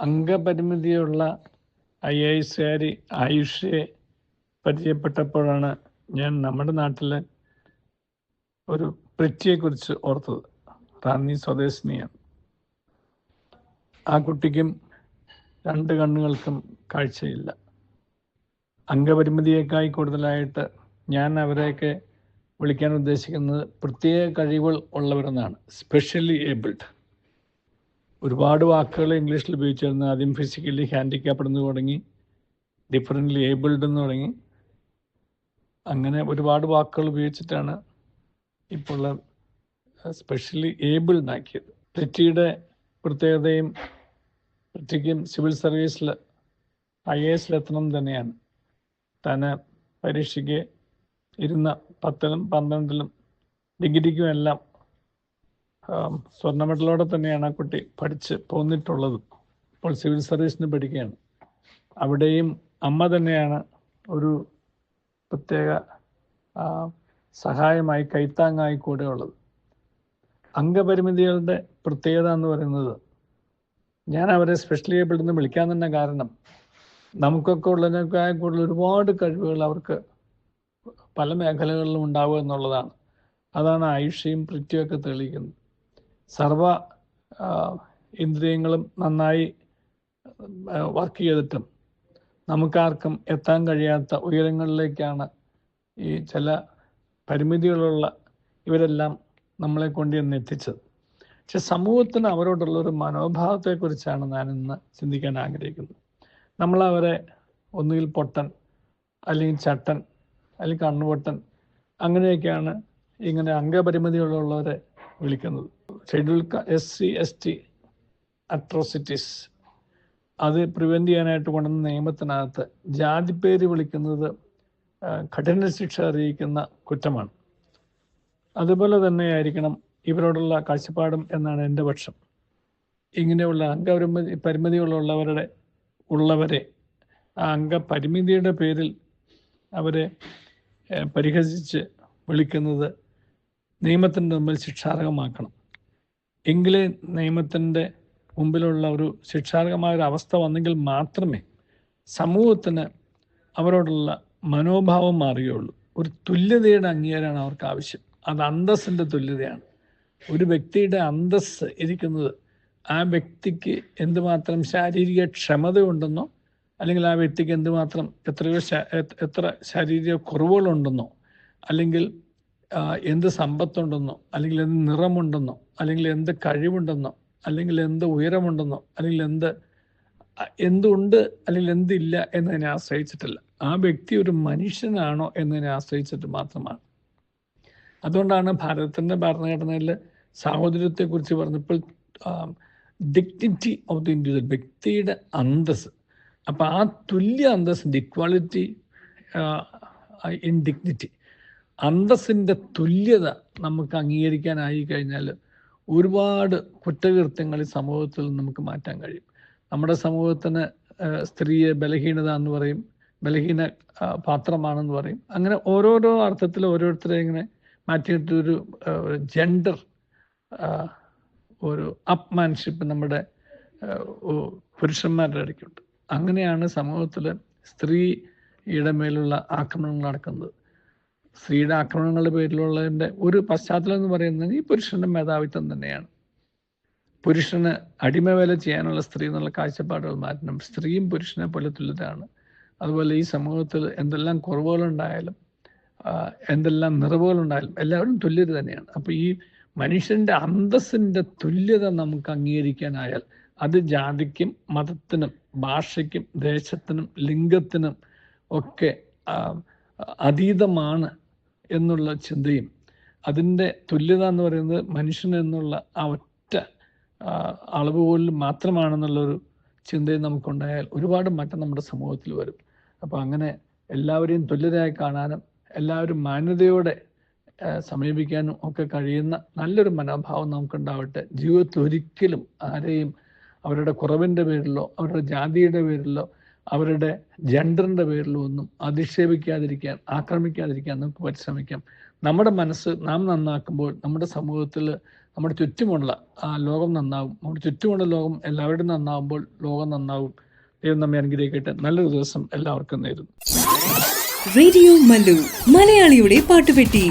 അംഗപരിമിതിയുള്ള I A എസുകാരി ആയുഷയെ പരിചയപ്പെട്ടപ്പോഴാണ് ഞാൻ നമ്മുടെ നാട്ടിൽ ഒരു പൃഥ്വിയെക്കുറിച്ച് ഓർത്തത്. റാന്നി സ്വദേശിനിയാണ്. ആ കുട്ടിക്കും രണ്ട് കണ്ണുകൾക്കും കാഴ്ചയില്ല. അംഗപരിമിതിയേക്കായി കൂടുതലായിട്ട് ഞാൻ അവരെയൊക്കെ വിളിക്കാൻ ഉദ്ദേശിക്കുന്നത് പ്രത്യേക കഴിവുകൾ ഉള്ളവരെന്നാണ്. Specially abled. ഒരുപാട് വാക്കുകൾ ഇംഗ്ലീഷിൽ ഉപയോഗിച്ചിരുന്നു. ആദ്യം ഫിസിക്കലി ഹാൻഡിക്യാപ്ഡ് എന്ന് തുടങ്ങി ഡിഫറെന്റ്ലി ഏബിൾഡ് എന്ന് തുടങ്ങി. അങ്ങനെ ഒരുപാട് വാക്കുകൾ ഉപയോഗിച്ചിട്ടാണ് ഇപ്പോൾ സ്പെഷ്യലി ഏബിൾഡ് ആക്കിയത് പൃഥ്വിയുടെ പ്രത്യേകതയും പൃഥ്വിക്കും സിവിൽ സർവീസിൽ ഐ എ എസിലെത്തണം തന്നെയാണ്. തന്നെ പരീക്ഷയ്ക്ക് ഇരുന്ന പത്തിലും പന്ത്രണ്ടിലും ഡിഗ്രിക്കും എല്ലാം ആം, സ്വർണ മെഡലോടെ തന്നെയാണ് ആ കുട്ടി പഠിച്ച് പോന്നിട്ടുള്ളത്. ഇപ്പോൾ സിവിൽ സർവീസിന് പഠിക്കുകയാണ്. അവിടെയും അമ്മ തന്നെയാണ് ഒരു പ്രത്യേക സഹായമായി കൈത്താങ്ങായി കൂടെ ഉള്ളത്. അംഗപരിമിതികളുടെ പ്രത്യേകത എന്ന് പറയുന്നത് ഞാൻ അവരെ സ്പെഷ്യലി ഏബിൾഡ് എന്ന് വിളിക്കാൻ തന്നെ കാരണം നമുക്കൊക്കെ ഉള്ളതിനേക്കാൾ കൂടുതൽ ഒരുപാട് കഴിവുകൾ അവർക്ക് പല മേഖലകളിലും ഉണ്ടാവുക എന്നുള്ളതാണ്. അതാണ് ആയുഷയും പൃഥ്വിയൊക്കെ തെളിയിക്കുന്നത്. സർവ ഇന്ദ്രിയങ്ങളും നന്നായി വർക്ക് ചെയ്തിട്ടും നമുക്കാർക്കും എത്താൻ കഴിയാത്ത ഉയരങ്ങളിലേക്കാണ് ഈ ചില പരിമിതികളുള്ള ഇവരെല്ലാം നമ്മളെ കൊണ്ട് ഇന്ന് എത്തിച്ചത്. പക്ഷെ സമൂഹത്തിന് അവരോടുള്ള ഒരു മനോഭാവത്തെക്കുറിച്ചാണ് ഞാൻ ഇന്ന് ചിന്തിക്കാൻ ആഗ്രഹിക്കുന്നത്. നമ്മൾ അവരെ ഒന്നുകിൽ പൊട്ടൻ അല്ലെങ്കിൽ ചട്ടൻ അല്ലെങ്കിൽ കണ്ണുപൊട്ടൻ അങ്ങനെയൊക്കെയാണ് ഇങ്ങനെ അംഗപരിമിതികളുള്ളവരെ വിളിക്കുന്നത്. Schedule S C S T atrocities അത് പ്രിവെന്റ് ചെയ്യാനായിട്ട് കൊണ്ടുവന്ന നിയമത്തിനകത്ത് ജാതിപ്പേര് വിളിക്കുന്നത് കഠിന ശിക്ഷ അറിയിക്കുന്ന കുറ്റമാണ്. അതുപോലെ തന്നെയായിരിക്കണം ഇവരോടുള്ള കാഴ്ചപ്പാടും എന്നാണ് എന്റെ പക്ഷം. ഇങ്ങനെയുള്ള അംഗപരിമിതി പരിമിതികളുള്ളവരുടെ ഉള്ളവരെ ആ അംഗപരിമിതിയുടെ പേരിൽ അവരെ പരിഹസിച്ച് വിളിക്കുന്നത് നിയമത്തിന്റെ മുമ്പിൽ ശിക്ഷാർഹമാക്കണം. എങ്കിലേ നിയമത്തിന്റെ മുമ്പിലുള്ള ഒരു ശിക്ഷാർഹമായ ഒരു അവസ്ഥ വന്നെങ്കിൽ മാത്രമേ സമൂഹത്തിന് അവരോടുള്ള മനോഭാവം മാറുകയുള്ളൂ. ഒരു തുല്യതയുടെ അംഗീകാരമാണ് അവർക്ക് ആവശ്യം. അത് അന്തസ്സിന്റെ തുല്യതയാണ്. ഒരു വ്യക്തിയുടെ അന്തസ്സ് ഇരിക്കുന്നത് ആ വ്യക്തിക്ക് എന്തുമാത്രം ശാരീരിക ക്ഷമതയുണ്ടെന്നോ അല്ലെങ്കിൽ ആ വ്യക്തിക്ക് എന്തുമാത്രം എത്രയോ എത്ര ശാരീരിക കുറവുകളുണ്ടെന്നോ അല്ലെങ്കിൽ എന്ത് സമ്പത്തുണ്ടെന്നോ അല്ലെങ്കിൽ എന്ത് നിറമുണ്ടെന്നോ അല്ലെങ്കിൽ എന്ത് കഴിവുണ്ടെന്നോ അല്ലെങ്കിൽ എന്ത് ഉയരമുണ്ടെന്നോ അല്ലെങ്കിൽ എന്ത് എന്തുണ്ട് അല്ലെങ്കിൽ എന്തില്ല എന്നതിനെ ആശ്രയിച്ചിട്ടില്ല. ആ വ്യക്തി ഒരു മനുഷ്യനാണോ എന്നതിനെ ആശ്രയിച്ചിട്ട് മാത്രമാണ്. അതുകൊണ്ടാണ് ഭാരതത്തിന്റെ ഭരണഘടനയിൽ സാഹോദര്യത്തെക്കുറിച്ച് പറഞ്ഞപ്പോൾ ഡിഗ്നിറ്റി ഓഫ് ദി ഇൻഡിവിജ്വൽ വ്യക്തിയുടെ അന്തസ് അപ്പോൾ ആ തുല്യ അന്തസ്സിന്റെ ഇക്വാളിറ്റി ഇൻ ഡിഗ്നിറ്റി അന്തസ്സിന്റെ തുല്യത നമുക്ക് അംഗീകരിക്കാനായി കഴിഞ്ഞാൽ ഒരുപാട് കുറ്റകൃത്യങ്ങൾ ഈ സമൂഹത്തിൽ നമുക്ക് മാറ്റാൻ കഴിയും. നമ്മുടെ സമൂഹത്തിന് സ്ത്രീയെ ബലഹീനത എന്ന് പറയും ബലഹീന പാത്രമാണെന്ന് പറയും. അങ്ങനെ ഓരോരോ അർത്ഥത്തിൽ ഓരോരുത്തരെ ഇങ്ങനെ മാറ്റിയിട്ട് ഒരു ജെൻഡർ ഒരു അപ്മാൻഷിപ്പ് നമ്മുടെ പുരുഷന്മാരുടെ ഇടയ്ക്കുണ്ട്. അങ്ങനെയാണ് സമൂഹത്തിൽ സ്ത്രീയുടെ മേലുള്ള ആക്രമണങ്ങൾ നടക്കുന്നത്. സ്ത്രീയുടെ ആക്രമണങ്ങളുടെ പേരിലുള്ളതിന്റെ ഒരു പശ്ചാത്തലം എന്ന് പറയുന്നത് ഈ പുരുഷന്റെ മേധാവിത്വം തന്നെയാണ്. പുരുഷന് അടിമവേല ചെയ്യാനുള്ള സ്ത്രീ എന്നുള്ള കാഴ്ചപ്പാടുകൾ മാറ്റണം. സ്ത്രീയും പുരുഷനെ പോലെ തുല്യതാണ് അതുപോലെ ഈ സമൂഹത്തിൽ എന്തെല്ലാം കുറവുകളുണ്ടായാലും എന്തെല്ലാം നിറവുകളുണ്ടായാലും എല്ലാവരും തുല്യത തന്നെയാണ്. അപ്പോൾ ഈ മനുഷ്യന്റെ അന്തസ്സിന്റെ തുല്യത നമുക്ക് അംഗീകരിക്കാനായാൽ അത് ജാതിക്കും മതത്തിനും ഭാഷയ്ക്കും ദേശത്തിനും ലിംഗത്തിനും ഒക്കെ അതീതമാണ് എന്നുള്ള ചിന്തയും അതിന്റെ തുല്യത എന്ന് പറയുന്നത് മനുഷ്യൻ എന്നുള്ള ആ ഒറ്റ അളവ് പോലും മാത്രമാണെന്നുള്ളൊരു ചിന്തയും നമുക്കുണ്ടായാൽ ഒരുപാട് മാറ്റം നമ്മുടെ സമൂഹത്തിൽ വരും. അപ്പോൾ അങ്ങനെ എല്ലാവരെയും തുല്യതയായി കാണാനും എല്ലാവരും മാന്യതയോടെ സമീപിക്കാനും ഒക്കെ കഴിയുന്ന നല്ലൊരു മനോഭാവം നമുക്കുണ്ടാവട്ടെ. ജീവിതത്തിൽ ഒരിക്കലും ആരെയും അവരുടെ കുറവിന്റെ പേരിലോ അവരുടെ ജാതിയുടെ പേരിലോ അവരുടെ ജെൻഡറിന്റെ പേരിലോ ഒന്നും അധിക്ഷേപിക്കാതിരിക്കാൻ ആക്രമിക്കാതിരിക്കാൻ നമുക്ക് പരിശ്രമിക്കാം. നമ്മുടെ മനസ്സ് നാം നന്നാക്കുമ്പോൾ നമ്മുടെ സമൂഹത്തിൽ നമ്മുടെ ചുറ്റുമുള്ള ആ ലോകം നന്നാവും. നമ്മുടെ ചുറ്റുമുള്ള ലോകം എല്ലാവരുടെയും നന്നാവുമ്പോൾ ലോകം നന്നാവും. ദൈവം നമ്മെ അനുഗ്രഹിക്കട്ടെ. നല്ലൊരു ദിവസം എല്ലാവർക്കും നേരുന്നു. റേഡിയോ മലയാളിയുടെ പാട്ടുപെട്ടി.